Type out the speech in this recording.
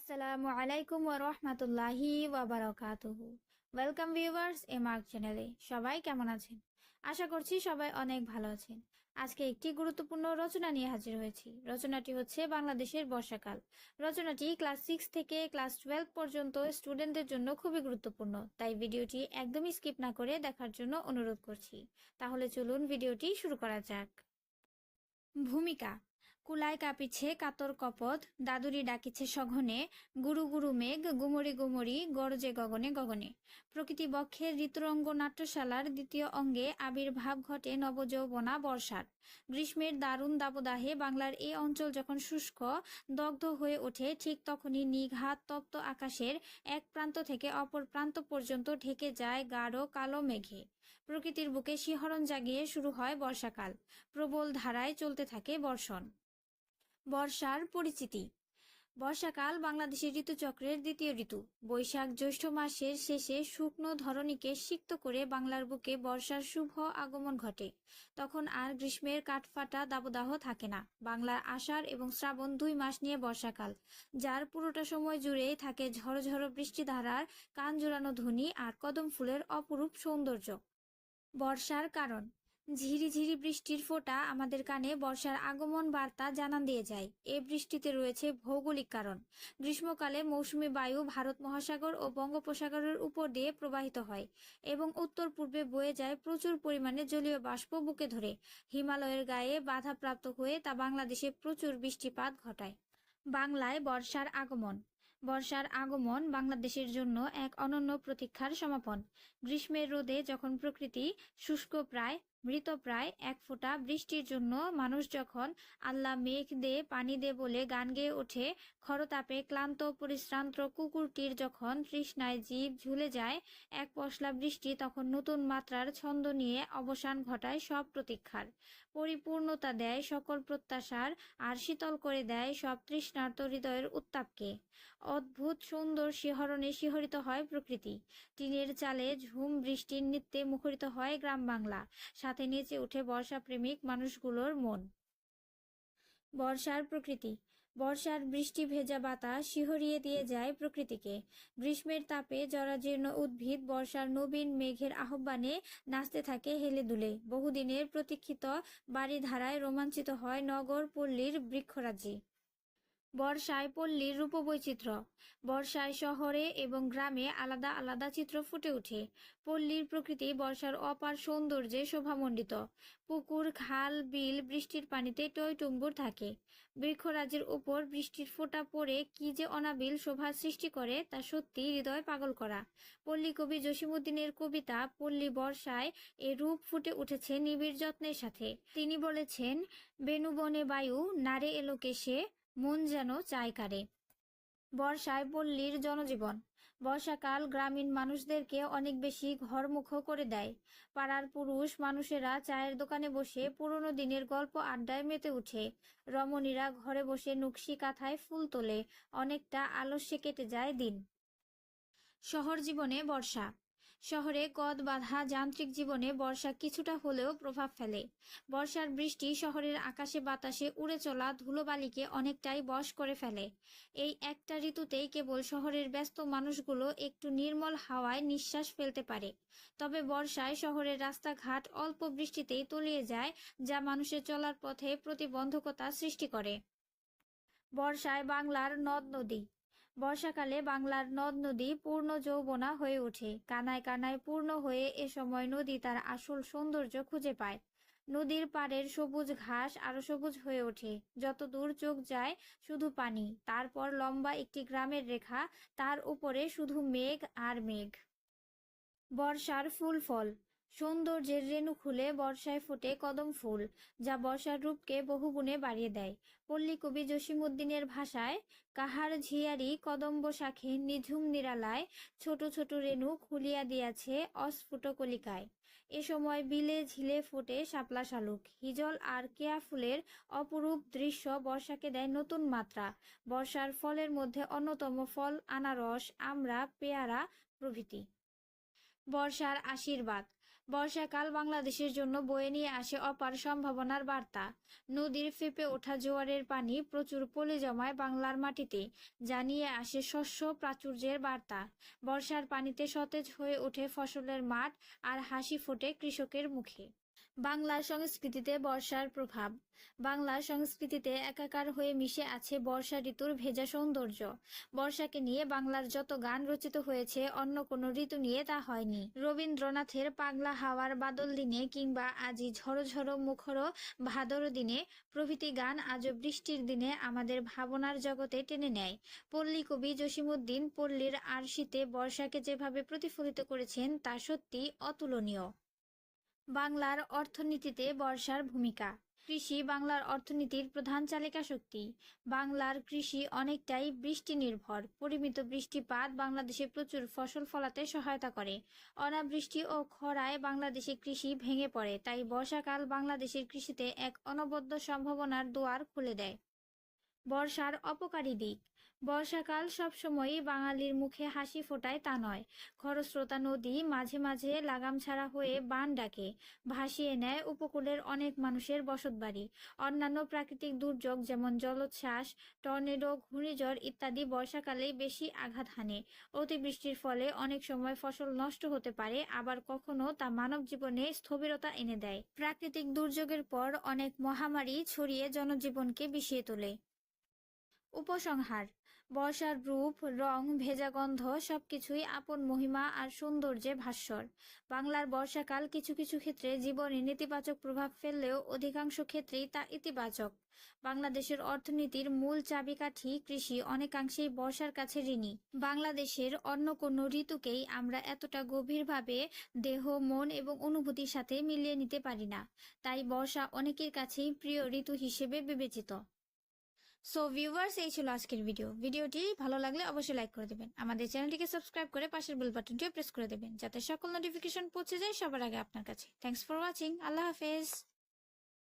আসসালামু আলাইকুম ওয়া রাহমাতুল্লাহি ওয়া বারাকাতুহু। ওয়েলকাম ভিউয়ার্স মার্ক চ্যানেলে সবাই কেমন আছেন? আশা করছি সবাই অনেক ভালো আছেন। আজকে একটি গুরুত্বপূর্ণ রচনা নিয়ে হাজির হয়েছি। রচনাটি হচ্ছে বাংলাদেশের বর্ষাকাল। রচনাটি ক্লাস সিক্স থেকে ক্লাস টুয়েলভ পর্যন্ত স্টুডেন্টদের জন্য খুবই গুরুত্বপূর্ণ। তাই ভিডিওটি একদমই স্কিপ না করে দেখার জন্য অনুরোধ করছি। তাহলে চলুন ভিডিওটি শুরু করা যাক। ভূমিকা কুলায় কাঁপিছে কাতর কপত দাদুরি ডাকিছে সঘনে, গুরু গুরু মেঘ, গুমরি গুমরি, গরজে গগনে গগনে। প্রকৃতি বক্ষের ঋতুরঙ্গ নাট্যশালার দ্বিতীয় অঙ্গে আবির্ভাব ঘটে নবযৌবনা বর্ষার। গ্রীষ্মের দারুণ দাবদাহে বাংলার এই অঞ্চল যখন শুষ্ক, দগ্ধ হয়ে ওঠে, ঠিক তখনই নিঘাত তপ্ত আকাশের এক প্রান্ত থেকে অপর প্রান্ত পর্যন্ত ঢেকে যায় গাঢ় কালো মেঘে। প্রকৃতির বুকে শিহরণ জাগিয়ে শুরু হয় বর্ষাকাল। প্রবল ধারায় চলতে থাকে বর্ষণ। বর্ষার পরিচিতি। বর্ষাকাল বাংলাদেশের ঋতুচক্রের দ্বিতীয় ঋতু। বৈশাখ জ্যৈষ্ঠ মাসের শেষে শুকনো ধরণীকে সিক্ত করে বাংলার বুকে বর্ষার শুভ আগমন ঘটে। তখন আর গ্রীষ্মের কাঠফাটা দাবদাহ থাকে না। বাংলার আষাঢ় এবং শ্রাবণ দুই মাস নিয়ে বর্ষাকাল, যার পুরোটা সময় জুড়েই থাকে ঝড়ো বৃষ্টিধারার কান জোড়ানো ধ্বনি আর কদম ফুলের অপরূপ সৌন্দর্য। বর্ষার কারণ। ঝিরিঝিরি বৃষ্টির ফোঁটা আমাদের কানে বর্ষার আগমন বার্তা জানান দিয়ে যায়। এ বৃষ্টিতে রয়েছে ভৌগোলিক কারণ। গ্রীষ্মকালে মৌসুমি বায়ু ভারত মহাসাগর ও বঙ্গোপসাগরের উপর দিয়ে প্রবাহিত হয় এবং উত্তর পূর্বে বয়ে যায় প্রচুর পরিমাণে জলীয় বাষ্প বুকে ধরে। হিমালয়ের গায়ে বাধাপ্রাপ্ত হয়ে তা বাংলাদেশে প্রচুর বৃষ্টিপাত ঘটায়। বাংলায় বর্ষার আগমন। বর্ষার আগমন বাংলাদেশের জন্য এক অনন্য প্রতীক্ষার সমাপন। গ্রীষ্মের রোদে যখন প্রকৃতি শুষ্ক প্রায় মৃতপ্রায় এক ফোঁটা বৃষ্টির জন্য মানুষ যখন আল্লাহ মেঘ দে পানি দে বলে গান গেয়ে ওঠে, খরতাপে ক্লান্ত পরিশ্রান্ত কুকুরটির যখন তৃষ্ণায় জীব ঝুলে যায়, এক পশলা বৃষ্টি তখন নতুন মাত্রার ছন্দ নিয়ে অবসান ঘটায় সব প্রতীক্ষার। পরিপূর্ণতা দেয় সকল প্রত্যাশার, আর শীতল করে দেয় সব তৃষ্ণার্ত হৃদয়ের উত্তাপকে। অদ্ভুত সুন্দর শিহরণে শিহরিত হয় প্রকৃতি। টিনের চালে ঝুম বৃষ্টির নৃত্যে মুখরিত হয় গ্রাম বাংলা। সাথে নেচে ওঠে বর্ষা প্রেমিক মানুষগুলোর মন। বর্ষার প্রকৃতি। বর্ষার বৃষ্টি ভেজা বাতাস শিহরিয়ে দিয়ে যায় প্রকৃতিকে। গ্রীষ্মের তাপে জরাজীর্ণ উদ্ভিদ বর্ষার নবীন মেঘের আহ্বানে নাচতে থাকে হেলে দুলে। বহুদিনের প্রতীক্ষিত বাড়ি ধারায় রোমাঞ্চিত হয় নগর পল্লীর বৃক্ষরাজি। বর্ষায় পল্লীর রূপবৈচিত্র্য। বর্ষায় শহরে এবং গ্রামে আলাদা আলাদা চিত্র ফুটে ওঠে। পল্লীর প্রকৃতি বর্ষার অপার সৌন্দর্যে শোভামণ্ডিত। পুকুর, খাল, বিল, বৃষ্টির পানিতে টইটুম্বুর থাকে। বৃক্ষরাজের উপর বৃষ্টির ফোঁটা পড়ে কি যে অনাবিল শোভা সৃষ্টি করে তা সত্যি হৃদয় পাগল করা। পল্লী কবি জসিমুদ্দিনের কবিতা পল্লী বর্ষায় এ রূপ ফুটে উঠেছে নিবিড় যত্নের সাথে। তিনি বলেছেন বেনুবনে বায়ু, নারে এলোকে কেশে মন যেন চায় কারে। বর্ষায় পল্লীর জনজীবন। বর্ষাকাল গ্রামীণ মানুষদেরকে অনেক বেশি ঘরমুখ করে দেয়। পাড়ার পুরুষ মানুষেরা চায়ের দোকানে বসে পুরনো দিনের গল্প আড্ডায় মেতে উঠে রমণীরা ঘরে বসে নুকশি কাঁথায় ফুল তোলে। অনেকটা আলস্যে কেটে যায় দিন। শহর জীবনে বর্ষা। শহরে কদ বাঁধা যান্ত্রিক জীবনে বর্ষা কিছুটা হলেও প্রভাব ফেলে। বর্ষার বৃষ্টি শহরের আকাশে বাতাসে উড়ে চলা ধুলোবালিকে অনেকটাই বশ করে ফেলে। এই একটা ঋতুতেই কেবল শহরের ব্যস্ত মানুষগুলো একটু নির্মল হাওয়ায় নিঃশ্বাস ফেলতে পারে। তবে বর্ষায় শহরের রাস্তাঘাট অল্প বৃষ্টিতেই তলিয়ে যায়, যা মানুষের চলার পথে প্রতিবন্ধকতা সৃষ্টি করে। বর্ষায় বাংলার নদ নদী বর্ষাকালে বাংলার নদ নদী পূর্ণ যৌবনা হয়ে ওঠে। কানায় কানায় পূর্ণ হয়ে এ সময় নদী তার আসল সৌন্দর্য খুঁজে পায়। নদীর পাড়ের সবুজ ঘাস আরও সবুজ হয়ে ওঠে। যত দূর চোখ যায় শুধু পানি। তারপর লম্বা একটি গ্রামের রেখা, তার উপরে শুধু মেঘ আর মেঘ। বর্ষার ফুল ফল। সৌন্দর্যের রেণু খুলে বর্ষায় ফুটে কদম ফুল, যা বর্ষার রূপকে বহুগুণে বাড়িয়ে দেয়। পল্লী কবি জসিমুদ্দিনের ভাষায়, কাহার ঝিয়ারি কদম্ব শাখে নিঝুম নিরালায়, ছোট ছোট রেণু খুলিয়া দিয়াছে অস্ফুট কলিকায়। এ সময় বিলে ঝিলে ফোটে শাপলা শালুক, হিজল আর কেয়া ফুলের অপরূপ দৃশ্য বর্ষাকে দেয় নতুন মাত্রা। বর্ষার ফলের মধ্যে অন্যতম ফল, আনারস, আমড়া, পেয়ারা প্রভৃতি। বর্ষার আশীর্বাদ বর্ষাকাল বাংলাদেশের জন্য বয়ে নিয়ে আসে অপার সম্ভাবনার বার্তা। নদীর ফেপে ওঠা জোয়ারের পানি প্রচুর পলে জমায় বাংলার মাটিতে, জানিয়ে আসে শস্য প্রাচুর্যের বার্তা। বর্ষার পানিতে সতেজ হয়ে ওঠে ফসলের মাঠ আর হাসি ফোটে কৃষকের মুখে। বাংলার সংস্কৃতিতে বর্ষার প্রভাব। বাংলা সংস্কৃতিতে একাকার হয়ে মিশে আছে বর্ষা ঋতুর ভেজা সৌন্দর্য। বর্ষাকে নিয়ে বাংলার যত গান রচিত হয়েছে, অন্য কোনো ঋতু নিয়ে তা হয়নি। রবীন্দ্রনাথের পাগলা হাওয়ার বাদল দিনে কিংবা আজি ঝড়ো ঝড়ো মুখরো ভাদর দিনে প্রভৃতি গান আজও বৃষ্টির দিনে আমাদের ভাবনার জগতে টেনে নেয়। পল্লী কবি জসিমুদ্দিন পল্লীর আরশিতে বর্ষাকে যেভাবে প্রতিফলিত করেছেন, তা সত্যি অতুলনীয়। বাংলার অর্থনীতিতে বর্ষার ভূমিকা। কৃষি বাংলার অর্থনীতির প্রধান চালিকা শক্তি। বাংলার কৃষি অনেকটাই বৃষ্টি নির্ভর পরিমিত বৃষ্টিপাত বাংলাদেশে প্রচুর ফসল ফলাতে সহায়তা করে। অনাবৃষ্টি ও খরায় বাংলাদেশে কৃষি ভেঙে পড়ে, তাই বর্ষাকাল বাংলাদেশের কৃষিতে এক অনবদ্য সম্ভাবনার দুয়ার খুলে দেয়। বর্ষার অপকারী দিক। বর্ষাকাল সবসময়ই বাঙালির মুখে হাসি ফোটায় তা নয়। খরস্রোতা নদী মাঝে মাঝে লাগাম ছাড়া হয়ে বান ডাকে, ভাসিয়ে নেয় উপকূলের অনেক মানুষের বসতবাড়ি। অন্যান্য প্রাকৃতিক দুর্যোগ যেমন জলোচ্ছ্বাস, টর্নেডো, ঘূর্ণিঝড় ইত্যাদি বর্ষাকালেই বেশি আঘাত হানে। অতিবৃষ্টির ফলে অনেক সময় ফসল নষ্ট হতে পারে, আবার কখনো তা মানব জীবনে স্থবিরতা এনে দেয়। প্রাকৃতিক দুর্যোগের পর অনেক মহামারী ছড়িয়ে জনজীবনকে বিষিয়ে তোলে। উপসংহার বর্ষার রূপ, রং, ভেজা গন্ধ সবকিছুই আপন মহিমা আর সৌন্দর্যে ভাস্বর। বাংলার বর্ষাকাল কিছু কিছু ক্ষেত্রে জীবনে নেতিবাচক প্রভাব ফেললেও অধিকাংশ ক্ষেত্রেই তা ইতিবাচক। বাংলাদেশের অর্থনীতির মূল চাবিকাঠি কৃষি অনেকাংশেই বর্ষার কাছে ঋণী। বাংলাদেশের অন্য কোনো ঋতুকেই আমরা এতটা গভীরভাবে দেহ, মন এবং অনুভূতির সাথে মিলিয়ে নিতে পারি না। তাই বর্ষা অনেকের কাছেই প্রিয় ঋতু হিসেবে বিবেচিত। সো ভিউয়ার্স এই ছিল আজকের ভিডিও ভিডিওটি ভালো লাগলে অবশ্যই লাইক করে দেবেন। আমাদের চ্যানেলটিকে সাবস্ক্রাইব করে পাশের বেল বাটনটিও প্রেস করে দেবেন, যাতে সকল নোটিফিকেশন পৌঁছে যায় সবার আগে আপনার কাছে। থ্যাংকস ফর ওয়াচিং আল্লাহ হাফেজ।